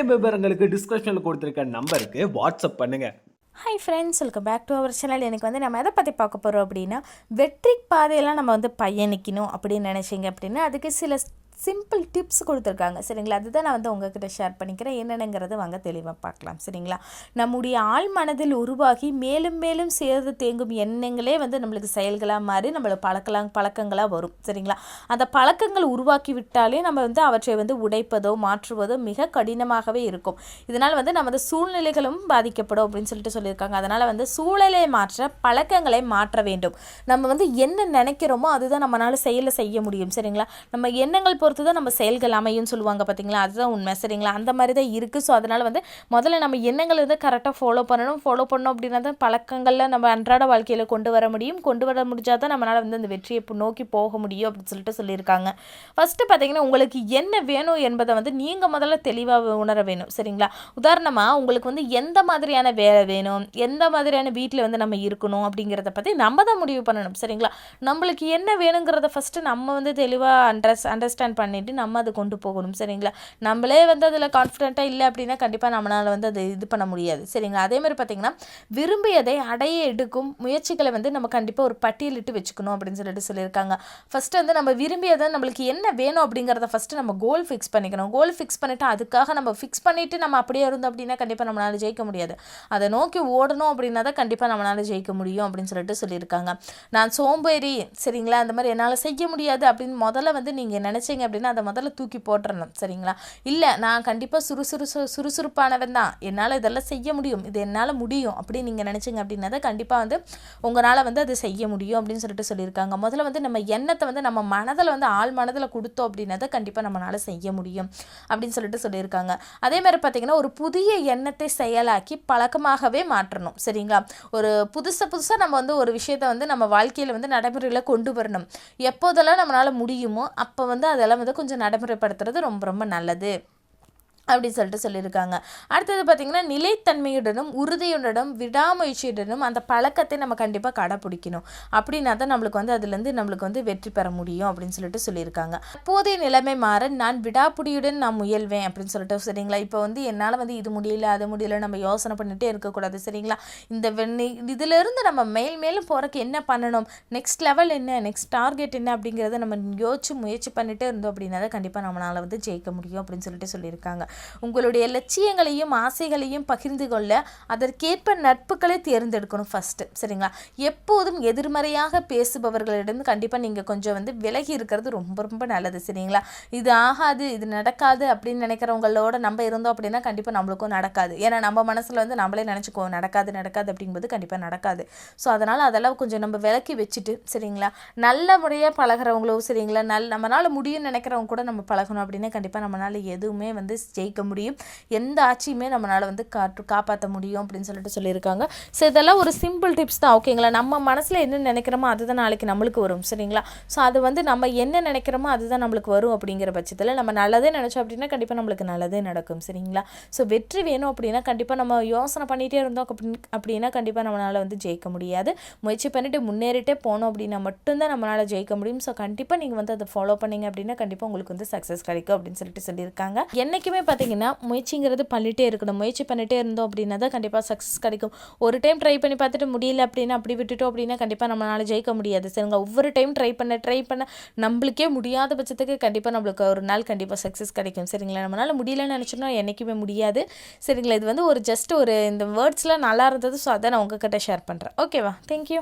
மேலும் விவரங்களுக்கு டிஸ்கிரிப்ஷனில் கொடுத்துருக்க நம்பருக்கு வாட்ஸ்அப் பண்ணுங்க. Hi friends welcome back to our channel எனக்கு வந்து நம்ம எதை பற்றி பார்க்க போகிறோம் அப்படின்னா வெற்றி பாதையெல்லாம் நம்ம வந்து பயணிக்கணும் அப்படின்னு நினச்சிங்க அப்படின்னா அதுக்கு சில சிம்பிள் டிப்ஸ் கொடுத்துருக்காங்க. சரிங்களா? அதுதான் நான் வந்து உங்ககிட்ட ஷேர் பண்ணிக்கிறேன். என்னென்னங்கிறது வாங்க தெளிவாக பார்க்கலாம். சரிங்களா? நம்முடைய ஆள் மனதில் உருவாகி மேலும் மேலும் சேர்ந்து தேங்கும் எண்ணங்களே வந்து நம்மளுக்கு செயல்களாக மாறி நம்மளை பழக்கலாம் பழக்கங்களாக வரும். சரிங்களா? அந்த பழக்கங்கள் உருவாக்கி விட்டாலே நம்ம வந்து அவற்றை வந்து உடைப்பதோ மாற்றுவதோ மிக கடினமாகவே இருக்கும். இதனால் வந்து நமது சூழ்நிலைகளும் பாதிக்கப்படும் அப்படின்னு சொல்லிட்டு சொல்லியிருக்காங்க. அதனால் வந்து சூழலை மாற்ற பழக்கங்களை மாற்ற வேண்டும். நம்ம வந்து என்ன நினைக்கிறோமோ அதுதான் நம்மளால் செயலை செய்ய முடியும். சரிங்களா? நம்ம எண்ணங்கள் பொறுத்து பொறுத்து தான் நம்ம செயல்கள் அமையும் சொல்லுவாங்க பார்த்தீங்களா அதுதான் உண்மை. சரிங்களா? அந்த மாதிரி தான் இருக்குது ஸோ அதனால் வந்து முதல்ல நம்ம எண்ணங்கள் வந்து கரெக்டாக ஃபாலோ பண்ணணும். ஃபாலோ பண்ணோம் அப்படின்னா தான் பழக்கங்களில் நம்ம அன்றாட வாழ்க்கையில் கொண்டு வர முடியும். கொண்டு வர முடிஞ்சால் தான் நம்மளால் வந்து அந்த வெற்றியை நோக்கி போக முடியும் அப்படின்னு சொல்லிட்டு சொல்லியிருக்காங்க. ஃபஸ்ட்டு பார்த்தீங்கன்னா உங்களுக்கு என்ன வேணும் என்பதை வந்து நீங்கள் முதல்ல தெளிவாக உணர வேணும். சரிங்களா? உதாரணமாக உங்களுக்கு வந்து எந்த மாதிரியான வேலை வேணும்? எந்த மாதிரியான வீட்டில் வந்து நம்ம இருக்கணும் அப்படிங்கிறத பற்றி நம்ம தான் முடிவு பண்ணணும். சரிங்களா? நம்மளுக்கு என்ன வேணுங்கிறத ஃபஸ்ட்டு நம்ம வந்து தெளிவாக அண்டர்ஸ் அண்டர்ஸ்டாண்ட் பண்ணிவிட்டு நம்ம அதை கொண்டு போகணும் சரிங்களா? நம்மளே வந்து அதில் கான்ஃபிடென்ட்டாக இல்லை அப்படின்னா கண்டிப்பாக நம்மளால் வந்து அதை இது பண்ண முடியாது சரிங்களா? அதே மாதிரி பார்த்தீங்கன்னா விரும்பியதை அடைய எடுக்கும் முயற்சிகளை வந்து நம்ம கண்டிப்பாக ஒரு பட்டியலிட்டு வச்சுக்கணும் அப்படின்னு சொல்லிட்டு சொல்லியிருக்காங்க. ஃபஸ்ட்டு வந்து நம்ம விரும்பியதை நம்மளுக்கு என்ன வேணும் அப்படிங்கிறத ஃபஸ்ட்டு நம்ம கோல் ஃபிக்ஸ் பண்ணிக்கணும். கோல் ஃபிக்ஸ் பண்ணிவிட்டு அதுக்காக நம்ம ஃபிக்ஸ் பண்ணிவிட்டு நம்ம அப்படியே இருந்தோம் அப்படின்னா கண்டிப்பாக நம்மளால ஜெயிக்க முடியாது. அதை நோக்கி ஓடணும் அப்படின்னா தான் கண்டிப்பாக நம்மளால ஜெயிக்க முடியும் அப்படின்னு சொல்லிட்டு சொல்லியிருக்காங்க. நான் சோம்பேறி சரிங்களா? அந்த மாதிரி என்னால் செய்ய முடியாது அப்படின்னு முதல்ல வந்து நீங்கள் நினச்சிங்க அப்படின்னா அதை முதல்ல தூக்கி போட்டுறணும் சரிங்களா? இல்லை நான் கண்டிப்பாக சுறுசுறு சுறுசுறுப்பானவன் தான். என்னால் இதெல்லாம் செய்ய முடியும். இது என்னால் முடியும் அப்படின்னு நீங்கள் நினச்சிங்க அப்படின்னா தான் கண்டிப்பாக வந்து உங்களால் வந்து அதை செய்ய முடியும் அப்படின்னு சொல்லிட்டு சொல்லியிருக்காங்க. முதல்ல வந்து நம்ம எண்ணத்தை வந்து நம்ம மனதில் வந்து ஆள் மனதில் கொடுத்தோம் அப்படின்னா தான் கண்டிப்பாக நம்மளால் செய்ய முடியும் அப்படின்னு சொல்லிட்டு சொல்லியிருக்காங்க. அதே மாதிரி பார்த்தீங்கன்னா ஒரு புதிய எண்ணத்தை செயலாக்கி பழக்கமாகவே மாற்றணும் சரிங்களா? ஒரு புதுசாக புதுசாக நம்ம வந்து ஒரு விஷயத்தை வந்து நம்ம வாழ்க்கையில் வந்து நடைமுறையில் கொண்டு வரணும். எப்போதெல்லாம் நம்மளால் முடியுமோ அப்போ வந்து அதெல்லாம் வந்து கொஞ்சம் நடைமுறைப்படுத்துறது ரொம்ப ரொம்ப நல்லது. அப்படின்னு சொல்லிட்டு சொல்லியிருக்காங்க. அடுத்தது பார்த்திங்கன்னா நிலைத்தன்மையுடனும் உறுதியுடனும் விடாமுயற்சியுடனும் அந்த பழக்கத்தை நம்ம கண்டிப்பாக கடைப்பிடிக்கணும். அப்படின்னா தான் நம்மளுக்கு வந்து அதுலேருந்து நம்மளுக்கு வந்து வெற்றி பெற முடியும் அப்படின்னு சொல்லிட்டு சொல்லியிருக்காங்க. அப்போதைய நிலைமை மாற நான் விடாப்புடியுடன் நான் முயல்வேன் அப்படின்னு சொல்லிட்டு சரிங்களா? இப்போ வந்து என்னால் வந்து இது முடியல அது முடியல நம்ம யோசனை பண்ணிகிட்டே இருக்கக்கூடாது சரிங்களா? இந்த இதிலிருந்து நம்ம மேல் மேலும் போகிறக்கு என்ன பண்ணணும்? நெக்ஸ்ட் லெவல் என்ன? நெக்ஸ்ட் டார்கெட் என்ன? அப்படிங்கிறத நம்ம யோசிச்சு முயற்சி பண்ணிகிட்டே இருந்தோம் அப்படின்னா தான் கண்டிப்பாக நம்மளால் வந்து ஜெயிக்க முடியும் அப்படின்னு சொல்லிட்டு சொல்லியிருக்காங்க. உங்களுடைய லட்சியங்களையும் ஆசைகளையும் பகிர்ந்து கொள்ள அதற்கேற்ப நட்புகளை தேர்ந்தெடுக்கணும் ஃபஸ்ட்டு சரிங்களா? எப்போதும் எதிர்மறையாக பேசுபவர்களிடம் கண்டிப்பாக நீங்கள் கொஞ்சம் வந்து விலகி இருக்கிறது ரொம்ப ரொம்ப நல்லது. சரிங்களா? இது ஆகாது இது நடக்காது அப்படின்னு நினைக்கிறவங்களோட நம்ம இருந்தோம் அப்படின்னா கண்டிப்பாக நம்மளுக்கும் நடக்காது. ஏன்னா நம்ம மனசில் வந்து நம்மளே நினச்சிக்குவோம் நடக்காது நடக்காது அப்படிங்கும்போது கண்டிப்பாக நடக்காது. ஸோ அதனால் அதெல்லாம் கொஞ்சம் நம்ம விலக்கி வச்சுட்டு சரிங்களா? நல்ல முறையாக பழகிறவங்களோ சரிங்களா? நல் நம்மளால் முடியும்னு நினைக்கிறவங்க கூட நம்ம பழகணும் அப்படின்னா கண்டிப்பாக நம்மளால் எதுவுமே வந்து ஜெயிக்க முடியும். எந்த ஆட்சியுமே நம்மளால் வந்து காற்று காப்பாற்ற முடியும் அப்படின்னு சொல்லிட்டு சொல்லியிருக்காங்க. ஸோ இதெல்லாம் ஒரு சிம்பிள் டிப்ஸ் தான். ஓகேங்களா நம்ம மனசில் என்ன நினைக்கிறோமோ அதுதான் நாளைக்கு நம்மளுக்கு வரும். சரிங்களா? ஸோ அது வந்து நம்ம என்ன நினைக்கிறோமோ அதுதான் நம்மளுக்கு வரும் அப்படிங்கிற பட்சத்தில் நம்ம நல்லதே நினச்சோம் அப்படின்னா கண்டிப்பாக நம்மளுக்கு நல்லதே நடக்கும். சரிங்களா? ஸோ வெற்றி வேணும் அப்படின்னா கண்டிப்பாக நம்ம யோசனை பண்ணிகிட்டே இருந்தோம் அப்படின்னா கண்டிப்பாக நம்மளால் வந்து ஜெயிக்க முடியாது. முயற்சி பண்ணிட்டு முன்னேறிட்டே போனோம் அப்படின்னா மட்டும்தான் நம்மளால் ஜெயிக்க முடியும். ஸோ கண்டிப்பாக நீங்கள் வந்து அதை ஃபாலோ பண்ணீங்க அப்படின்னா கண்டிப்பாக உங்களுக்கு வந்து சக்ஸஸ் கிடைக்கும் அப்படின்னு சொல்லிட்டு சொல்லியிருக்காங்க. என்றைக்குமே பார்த்தீங்கன்னா முயற்சிங்கிறது பண்ணிகிட்டே இருக்கணும். முயற்சி பண்ணிகிட்டே இருந்தோம் அப்படின்னா தான் கண்டிப்பாக சக்ஸஸ் கிடைக்கும். ஒரு டைம் ட்ரை பண்ணி பார்த்துட்டு முடியல அப்படின்னா அப்படி விட்டுட்டோம் அப்படின்னா கண்டிப்பாக நம்மளால ஜெயிக்க முடியாது. சரிங்க ஒவ்வொரு டைம் ட்ரை பண்ண ட்ரை பண்ண நம்மளுக்கே முடியாத பட்சத்துக்கு கண்டிப்பாக நம்மளுக்கு ஒரு நாள் கண்டிப்பாக சக்ஸஸ் கிடைக்கும். சரிங்களா? நம்மளால் முடியலன்னு நினச்சோம்னா என்றைக்குமே முடியாது. சரிங்களா? இது வந்து ஒரு ஜஸ்ட் ஒரு இந்த வேர்ட்ஸ்லாம் நல்லா இருந்தது. ஸோ அதை நான் உங்ககிட்ட ஷேர் பண்ணுறேன் ஓகேவா தேங்க்யூ